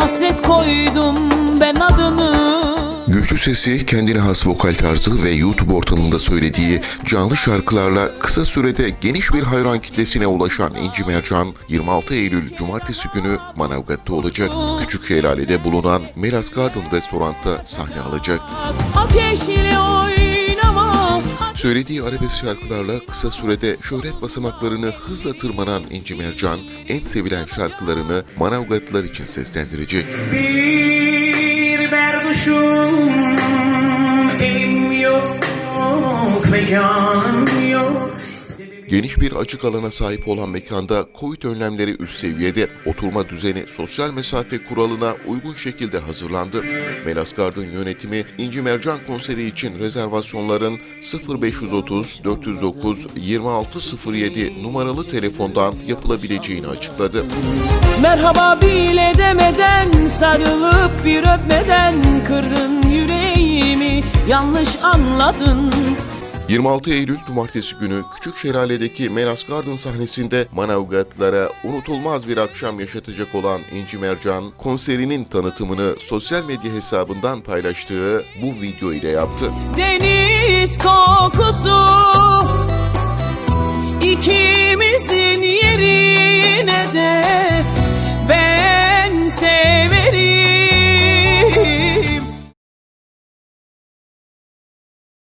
Hasret koydum ben adını Güçlü sesi, kendine has vokal tarzı ve YouTube ortamında söylediği canlı şarkılarla kısa sürede geniş bir hayran kitlesine ulaşan İnci Mercan, 26 Eylül Cumartesi günü Manavgat'ta olacak. Küçük Şelale'de bulunan Melas Garden restoranda sahne alacak. Ateşle oynama Söylediği arabesk şarkılarla kısa sürede şöhret basamaklarını hızla tırmanan İnci Mercan, en sevilen şarkılarını Manavgatlılar için seslendirecek. Bir berduşum elim yok ve canım yok Geniş bir açık alana sahip olan mekanda Covid önlemleri üst seviyede oturma düzeni sosyal mesafe kuralına uygun şekilde hazırlandı. Melas Garden yönetimi İnci Mercan konseri için rezervasyonların 0530 409 2607 numaralı telefondan yapılabileceğini açıkladı. Merhaba bile demeden Sarılıp bir öpmeden Kırdın yüreğimi Yanlış anladın 26 Eylül Cumartesi günü Küçük Şelale'deki Melas Garden sahnesinde Manavgatlara unutulmaz bir akşam yaşatacak olan İnci Mercan, konserinin tanıtımını sosyal medya hesabından paylaştığı bu video ile yaptı. Deniz kokusu yeri